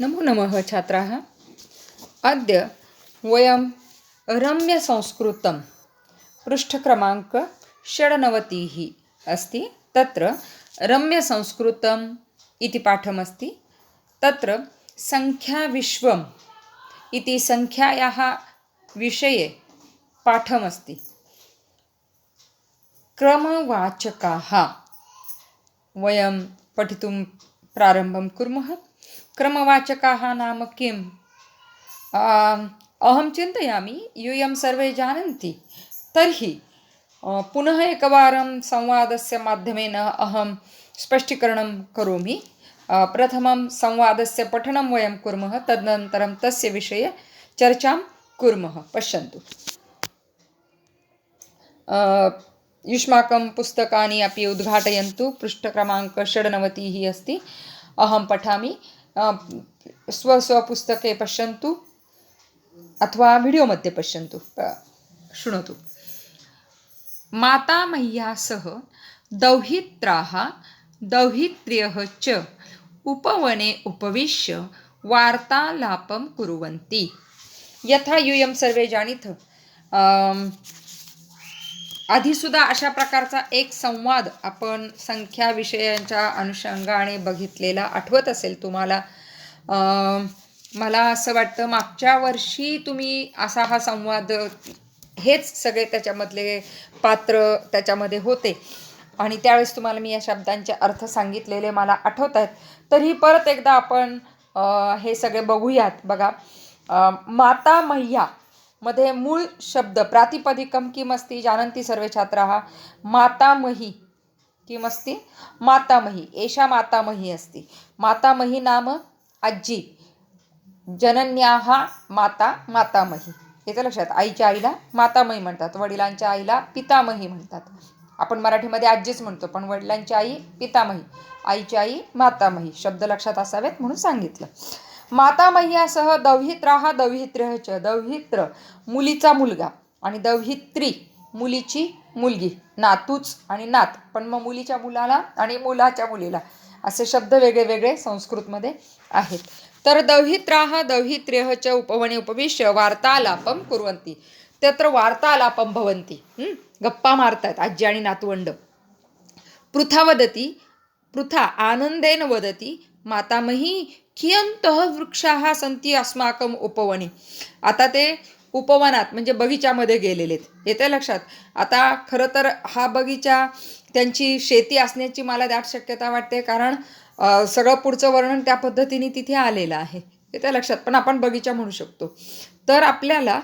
नमो नमः छात्राः। अद्य वयं रम्यसंस्कृतं पृष्ठक्रमाङ्क षड्नवतिः अस्ति। तत्र रम्यसंस्कृतम् इति पाठमस्ति। तत्र सङ्ख्याविश्वम् इति सङ्ख्यायाः विषये पाठमस्ति। क्रमवाचकाः। वयं पठितुं प्रारम्भं कुर्मः। क्रमवाचकाः नाम किम्? अहं चिन्तयामि यूयं सर्वे जानन्ति। तर्हि पुनः एकवारं संवादस्य माध्यमेन अहं स्पष्टीकरणं करोमि। प्रथमं संवादस्य पठनं वयं कुर्मः तदनन्तरं तस्य विषये चर्चां कुर्मः। पश्यन्तु। युष्माकं पुस्तकानि अपि उद्घाटयन्तु। पृष्ठक्रमाङ्कषड्नवतिः अस्ति। अहं पठामि। स्व स्वस्वपुस्तके पश्यन्तु अथवा विडियो मध्ये पश्यन्तु शृणोतु मातामह्या सह दौहित्राः दौहित्र्यः च उपवने उपविश्य वार्तालापं कुर्वन्ति यथा यूयं सर्वे जानीथ आधीसुद्धा अशा प्रकारचा एक संवाद आपण संख्या विषयांच्या अनुषंगाने बघितलेला आठवत असेल तुम्हाला. मला असं वाटतं मागच्या वर्षी तुम्ही असा हा संवाद हेच सगळे त्याच्यामधले पात्र त्याच्यामध्ये होते. आणि त्यावेळेस तुम्हाला मी या शब्दांचे अर्थ सांगितलेले मला आठवत आहेत. तरी परत एकदा आपण हे सगळे बघूयात. बघा माता मैया मध्ये मूळ शब्द प्रातिपदिकं किम् जानंती सर्वे छात्राः। मातामही किमस्ति मातामही। एषा मातामही अस्ति। मातामही नाम आजी जनन्याः माता मातामही। येतं लक्षात आईच्या आईला मातामही म्हणतात. वडिलांच्या आईला पितामही म्हणतात. आपण मराठीमध्ये आजीच म्हणतो पण वडिलांची आई पितामही आईची आई मातामही शब्द लक्षात असावेत म्हणून सांगितलं. माता मातामह्यासह दौहित्राहा दौहित्र्यच दौहित्र मुलीचा मुलगा आणि दौहित्री मुलीची मुलगी. नातूच आणि नात. पण मग मुलीच्या मुलाला आणि मुलाच्या मुलीला असे शब्द वेगळे वेगळे संस्कृतमध्ये आहेत. तर दौहित्राः दौहित्र्यः च उपवने उपविश्य वार्तालापं कुर्वन्ति. तत्र वार्तालापं भवन्ति. गप्पा मारतात आजी आणि नातवंड. पृथा वदती पृथा आनंदेन वदती मातामही कियंतः वृक्षाः सन्ति अस्माकम उपवने. आता ते उपवनात म्हणजे बगीच्यामध्ये गेलेलेत. येते लक्षात? आता खरं तर हा बगीचा त्यांची शेती असण्याची मला दाट शक्यता वाटते कारण सगळं पुढचं वर्णन त्या पद्धतीने तिथे आलेलं आहे. येते लक्षात? पण आपण बगीचा म्हणू शकतो. तर आपल्याला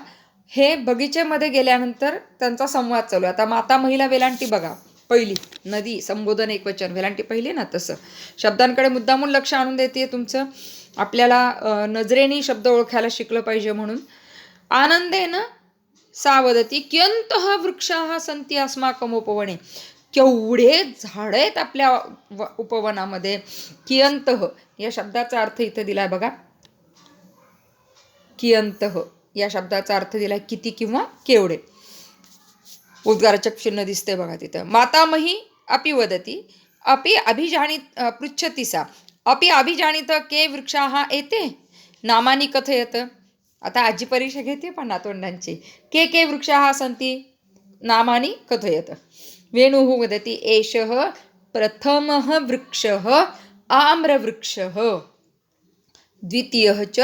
हे बगीचेमध्ये गेल्यानंतर त्यांचा संवाद चालू आहे. आता माता महिला वेलांटी बघा. पहिली नदी संबोधन एकवचन वेलांटी पहिली ना तसं. शब्दांकडे मुद्दामून लक्ष आणून देते तुमचं. आपल्याला नजरेने शब्द ओळखायला शिकलं पाहिजे म्हणून. आनंदेन सा वदती वृक्ष वृक्षाः सन्ति अस्माकम् उपवने. केवढे झाडं आहेत आपल्या उपवनामध्ये. कियंत या शब्दाचा अर्थ इथं दिलाय बघा. कियंत या शब्दाचा अर्थ दिलाय किती किंवा केवढे. उद्गारचक चिन्ह दिसते बघा तिथं. मातामही अपि वदती अपि अभिजानित पृच्छती पृच्छति सा. अपि अभिजानित के वृक्षाः एते? नामानि कथयत. आता आजी परीक्षा घेते पण नातोंडांची के के वृक्षाः सन्ति? नामानि कथयत. वेणुः वदति एषः प्रथमः वृक्षः आम्रवृक्षः. द्वितीयः च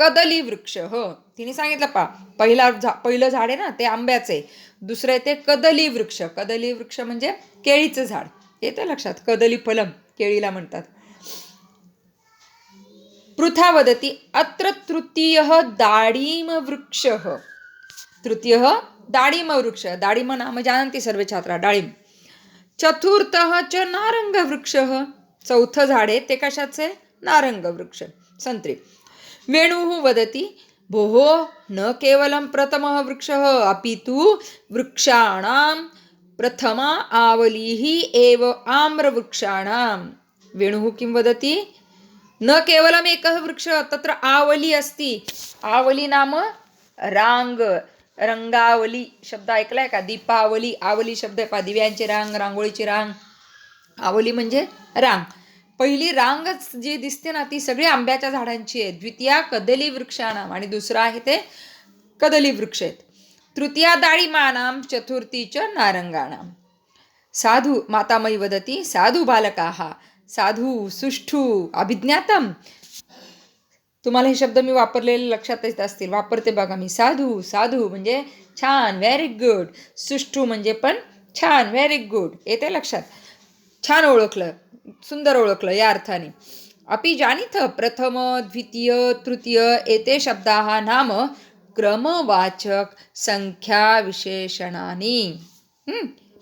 कदलीवृक्षः. तिने सांगितलं पा पहिला झा पहिलं झाड आहे ना ते आंब्याचे दुसरं आहे ते कदली वृक्ष कदली वृक्ष म्हणजे केळीचं झाड. येतं लक्षात कदली फलम केळीला म्हणतात. पृथा वदती अत्र तृतीयः दाडिमवृक्षः. तृतीयः दाडिमवृक्ष. दाडिम नाम जानन्ति सर्वे छात्रा डाळिंब. चतुर्थः च नारंगवृक्षः. चौथं झाड आहे ते कशाचं आहे? नारंगवृक्ष. संत्री. वेणुः वदति भोः न केवलं प्रथमः वृक्षः अपि तु वृक्षाणां प्रथमा आवलिः एव आम्रवृक्षाणां। वेणुः किं वदति न केवलम् एकः वृक्षः तत्र आवली अस्ति। आवली नाम रांग रंगावली शब्द ऐकलाय का? दीपावली आवली शब्द आहे दिव्यांची रांग रांगोळीची रांग आवली म्हणजे रांग. पहिली रांगच जी दिसते ना ती सगळी आंब्याच्या झाडांची आहे. द्वितीया कदली वृक्षाणाम आणि दुसरं आहे ते कदली वृक्ष आहेत. तृतीया डाळिमानाम चतुर्थीच नारंगाणाम. साधू मातामयी वदती साधू बालकाः साधू सुष्ठू अभिज्ञातम. तुम्हाला हे शब्द मी वापरलेले लक्षात येत असतील. वापरते बघा मी. साधू साधू म्हणजे छान व्हेरी गुड सुष्ठू म्हणजे पण छान व्हेरी गुड येते लक्षात. छान ओळखलं. सुंदर ओळखलं या अर्थाने. अपि जानीथ प्रथम द्वितीय तृतीय एते शब्दाः नाम क्रमवाचक संख्या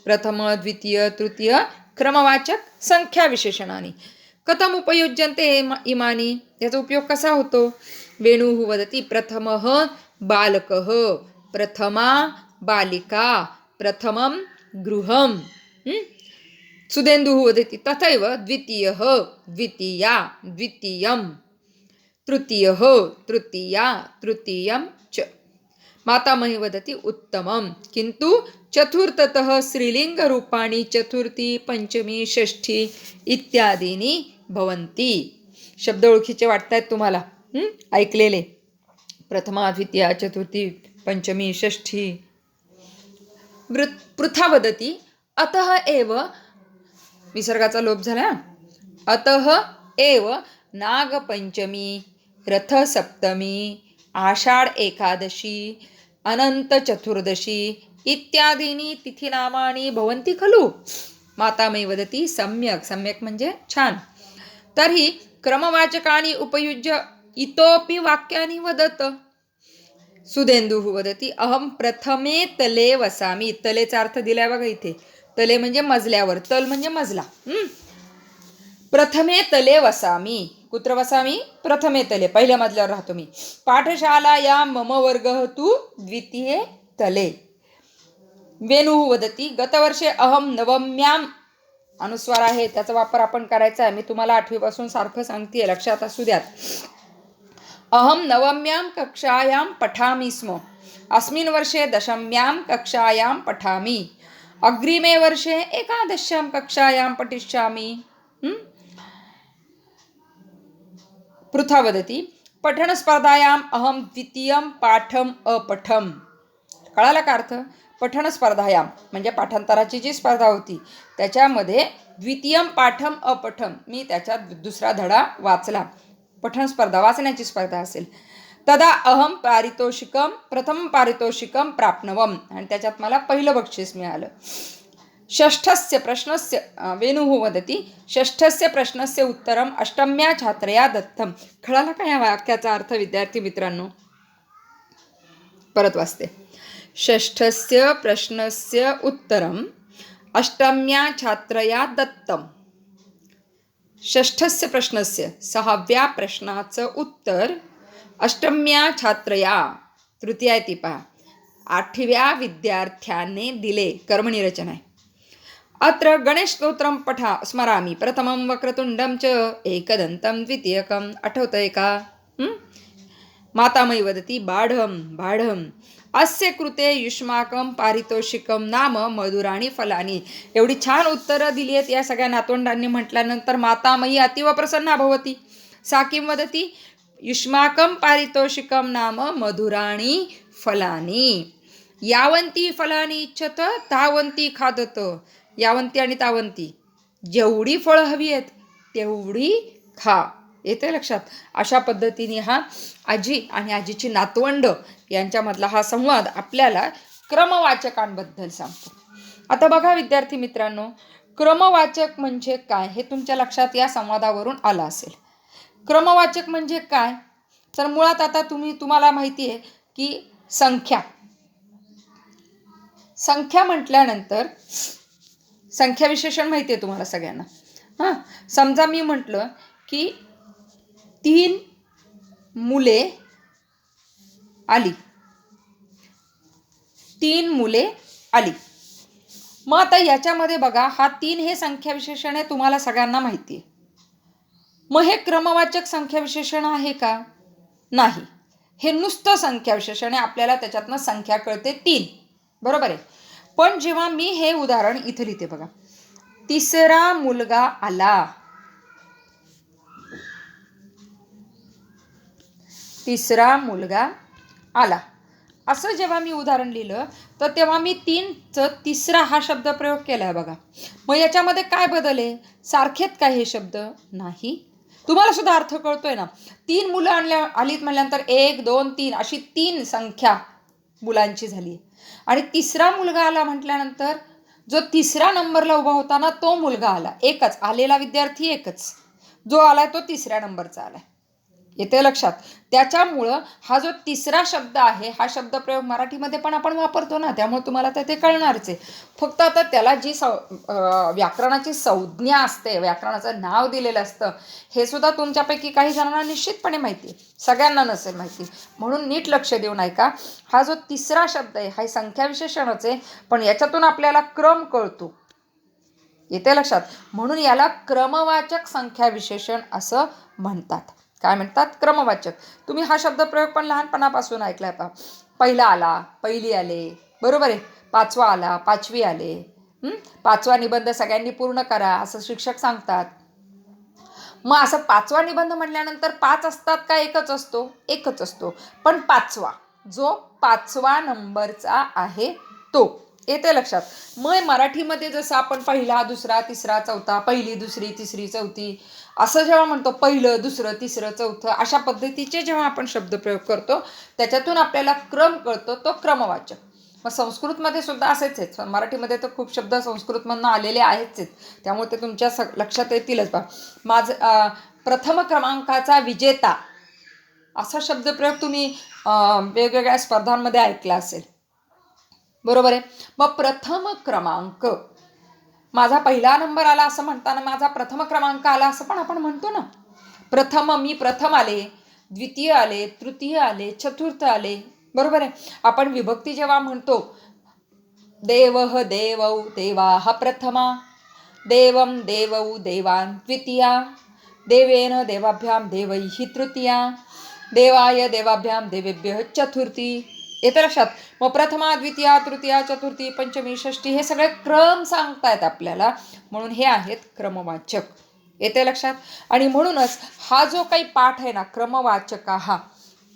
प्रथम द्वितीय तृतीय क्रमवाचक संख्या विशेषणानी कथम उपयुज्यन्ते इमानी? याचा उपयोग कसा होतो? वेणुः वदति प्रथमः बालकः प्रथमा बालिका प्रथमं गृहं सुदेन्दुः वदति तथैव द्वितीयः द्वितीया द्वितीयं तृतीयः तृतीया तृतीयं च। मातामही वदति उत्तमं किन्तु चतुर्थतः स्त्रीलिङ्गरूपाणि चतुर्थी पंचमी षष्ठी इत्यादीनी भवन्ति। शब्द ओळखीचे वाटत आहेत तुम्हाला ऐकलेले? प्रथमा द्वितीया चतुर्थी पंचमी षष्ठी। वृ पृथा वदति अतः एव विसर्गाचा लोप झाला. अतः एव नागपंचमी रथसप्तमी आषाढ एकादशी अनंत चतुर्दशी इत्यादीनी तिथीनामानी भवन्ति खलु. मातामयी वदति सम्यक् सम्यक् म्हणजे छान. तर्हि क्रमवाचकानि उपयुज्य इतोपि वाक्यानि वदत. सुदेंदू वदति अहम प्रथमे तले वसामी. तलेचा अर्थ दिलाय बघा इथे. तले म्हणजे मजल्यावर तल म्हणजे मजला. प्रथमे तले वसामी. कुत्र वसामी? प्रथमे तले. पहिल्या मजल्यावर राहतो मी. पाठशाला या मम वर्ग तू द्वितीये तले. वेणू वदति गतवर्षे अहम नवम्याम अनुस्वार आहे. त्याचा वापर आपण करायचा आहे. मी तुम्हाला आठवीपासून सारखं सांगते लक्षात असू द्यात. अहम नवम्यां कक्षायां पठामि स्म. अस्मिन् वर्षे दशम्यां कक्षायां पठामि. अग्रिमे वर्षे एकादश्यां कक्षायां पठिष्यामि। पृथा वदति पठनस्पर्धायाम् अहं द्वितीयं पाठम् अपठम्। कळाला का अर्थ? पठनस्पर्धायां म्हणजे पाठांतराची जी स्पर्धा होती त्याच्यामध्ये द्वितीयम पाठम अपठम मी त्याच्यात दुसरा धडा वाचला. पठनस्पर्धा वाचण्याची स्पर्धा असेल. तदा अहम पारितोषिकम प्रथम पारितोषिकम प्राप्नवम. आणि त्याच्यात मला पहिलं बक्षीस मिळालं. षष्ठस्य प्रश्नस्य वेणुः वदति षष्ठस्य प्रश्नस्य उत्तरम् अष्टम्या छात्रया दत्तम. खळाला का या वाक्याचा अर्थ विद्यार्थी मित्रांनो? परत वाचते. षष्ठस्य प्रश्नस्य उत्तरम् अष्टम्या छात्रया दत्तम. षष्ठस्य प्रश्नस्य सहाव्या प्रश्नाचं उत्तर अष्टम्या छात्रया तृतीया आहे ती पहा. आठव्या विद्यार्थ्याने दिले कर्मनिरचना आहे. अत्र गणेशस्तोत्रं पठा स्मरामि प्रथमं वक्रतुण्डं च एकदन्तं द्वितीयकम आठवतंय का मातामयी वदति बाढं बाढम अस्य कृते युष्माकं पारितोषिकं नाम मधुराणी फलानी. एवढी छान उत्तरं दिली आहेत या सगळ्या नातवंडांनी म्हटल्यानंतर मातामयी अतीव प्रसन्ना भवती सा किं वदति युष्माकं पारितोषिकं नाम मधुराणी फलानी. यावंती फलानी इच्छत तावंती खादत. यावंती आणि तावंती. जेवढी फळं हवी आहेत तेवढी खा. येते लक्षात? अशा पद्धतीने हा आजी आणि आजीची नातवंड यांच्यामधला हा संवाद आपल्याला क्रमवाचकांबद्दल सांगतो. आता बघा विद्यार्थी मित्रांनो क्रमवाचक म्हणजे काय हे तुमच्या लक्षात या संवादावरून आलं असेल. क्रमवाचक म्हणजे काय? तर मुळात आता तुम्ही तुम्हाला माहिती आहे की संख्या. संख्या म्हटल्यानंतर संख्या विशेषण माहिती आहे तुम्हाला सगळ्यांना. हां? समजा मी म्हटलं की तीन मुले आली. तीन मुले आली. मग आता याच्यामध्ये बघा हा तीन हे संख्या विशेषण आहे तुम्हाला सगळ्यांना माहिती आहे. मग हे क्रमवाचक संख्या विशेषण आहे का? नाही. हे नुसतं संख्या विशेषण आहे. आपल्याला त्याच्यातनं संख्या कळते तीन. बरोबर आहे? पण जेव्हा मी हे उदाहरण इथं लिहिते बघा. तिसरा मुलगा आला. तिसरा मुलगा आला. असं जेव्हा मी उदाहरण लिहिलं तर तेव्हा मी तीनचं तिसरा हा शब्द प्रयोग केला आहे बघा. मग याच्यामध्ये काय बदल आहे? सारखेत काय हे शब्द? नाही. तुम्हाला सुद्धा अर्थ कळतोय ना. तीन मुलं आणल्या आलीत म्हणल्यानंतर एक दोन तीन अशी तीन संख्या मुलांची झाली. आणि तिसरा मुलगा आला म्हटल्यानंतर जो तिसरा नंबरला उभा होता ना तो मुलगा आला. एकच आलेला विद्यार्थी एकच. जो आलाय तो तिसऱ्या नंबरचा आलाय. येते लक्षात. त्याच्यामुळं हा जो तिसरा शब्द आहे हा शब्दप्रयोग मराठीमध्ये पण आपण वापरतो ना त्यामुळे तुम्हाला तर ते कळणारच. आहे फक्त आता त्याला जी सौ व्याकरणाची संज्ञा असते व्याकरणाचं नाव दिलेलं असतं हे सुद्धा तुमच्यापैकी काही जणांना निश्चितपणे माहिती आहे. सगळ्यांना नसेल माहिती. म्हणून नीट लक्ष देऊन ऐका. हा जो तिसरा शब्द आहे हा संख्या विशेषणच आहे पण याच्यातून आपल्याला क्रम कळतो. येते लक्षात? म्हणून याला क्रमवाचक संख्या विशेषण असं म्हणतात. काय म्हणतात? क्रमवाचक. तुम्ही हा शब्दप्रयोग पण लहानपणापासून ऐकलाय पा पहिला आला पहिली आले बरोबर आहे? पाचवा आला पाचवी आले. पाचवा निबंध सगळ्यांनी पूर्ण करा असं शिक्षक सांगतात. मग असं पाचवा निबंध म्हटल्यानंतर पाच असतात का? एकच असतो. एकच असतो. पण पाचवा जो पाचवा नंबरचा आहे तो. येते लक्षात. मग मराठीमध्ये जसं आपण पहिला दुसरा तिसरा चौथा पहिली दुसरी तिसरी चौथी असं जेव्हा म्हणतो पहिलं दुसरं तिसरं चौथं अशा पद्धतीचे जेव्हा आपण शब्दप्रयोग करतो त्याच्यातून आपल्याला क्रम कळतो तो क्रमवाचक. मग संस्कृतमध्ये सुद्धा असेच आहेत. मराठीमध्ये तर खूप शब्द संस्कृतमधनं आलेले आहेच आहेत. त्यामुळे ते तुमच्या स लक्षात येतीलच बा. माझं प्रथम क्रमांकाचा विजेता असा शब्दप्रयोग तुम्ही वेगवेगळ्या स्पर्धांमध्ये ऐकला असेल. बरोबर आहे? मग प्रथम क्रमांक. माझा पहिला नंबर आला असं म्हणताना माझा प्रथम क्रमांक आला असं पण आपण म्हणतो ना. प्रथम मी प्रथम आले द्वितीय आले तृतीय आले चतुर्थ आले. बरोबर आहे? आपण विभक्ती जेव्हा म्हणतो देव देवौ देवा हा प्रथमा देवं देवौ देवान द्वितीया देवेन देवाभ्याम देवैः तृतीया देवाय देवाभ्याम देवेभ्य चतुर्थी येतं लक्षात मग प्रथमा द्वितीया तृतीया चतुर्थी पंचमी षष्टी हे सगळे क्रम सांगतायत आपल्याला. म्हणून हे आहेत क्रमवाचक. येते लक्षात? आणि म्हणूनच हा जो काही पाठ आहे ना क्रमवाचक हा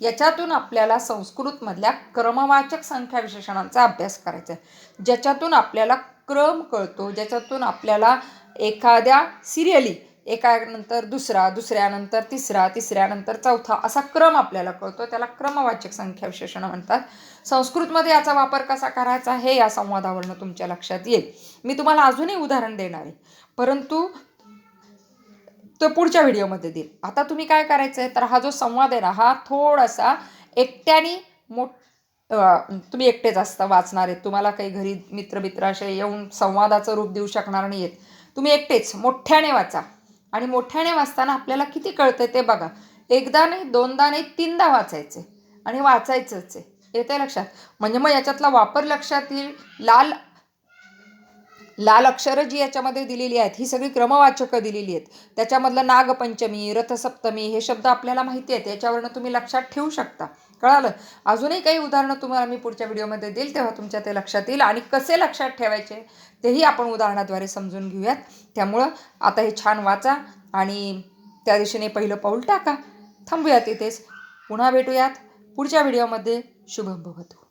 याच्यातून आपल्याला संस्कृतमधल्या क्रमवाचक संख्या विशेषणांचा अभ्यास करायचा आहे. ज्याच्यातून आपल्याला क्रम कळतो ज्याच्यातून आपल्याला एखाद्या सिरियली एकानंतर दुसरा दुसऱ्यानंतर तिसरा तिसऱ्यानंतर चौथा असा क्रम आपल्याला कळतो. त्याला क्रमवाचक संख्या विशेषणं म्हणतात. संस्कृतमध्ये याचा वापर कसा करायचा हे या संवादावरनं तुमच्या लक्षात येईल. मी तुम्हाला अजूनही उदाहरण देणार आहे. परंतु तो पुढच्या व्हिडिओमध्ये देईल. आता तुम्ही काय करायचं आहे तर हा जो संवाद आहे ना हा थोडासा एकट्याने मोठ तुम्ही एकटेच असता वाचणार आहेत. तुम्हाला काही घरी मित्र मित्र असे येऊन संवादाचं रूप देऊ शकणार नाही आहेत तुम्ही एकटेच मोठ्याने वाचा. आणि मोठ्याने वाचताना आपल्याला किती कळतं ते बघा. एकदा नाही दोनदा नाही तीनदा वाचायचे. आणि वाचायचंच आहे. येते लक्षात? म्हणजे मग याच्यातला वापर लक्षात येईल. लाल लाल अक्षरं जी याच्यामध्ये दिलेली आहेत ही सगळी क्रमवाचकं दिलेली आहेत. त्याच्यामधलं नागपंचमी रथसप्तमी हे शब्द आपल्याला माहिती आहेत. याच्यावरनं तुम्ही लक्षात ठेवू शकता. कळालं. अजूनही काही उदाहरणं तुम्हाला मी पुढच्या व्हिडिओमध्ये देईल तेव्हा तुमच्या ते लक्षात येईल. आणि कसे लक्षात ठेवायचे तेही आपण उदाहरणाद्वारे समजून घेऊयात. त्यामुळं आता हे छान वाचा आणि त्या दिशेने पहिलं पाऊल टाका. थांबूयात इथेच. पुन्हा भेटूयात. पुढच्या व्हिडिओमध्ये. शुभम भवतो.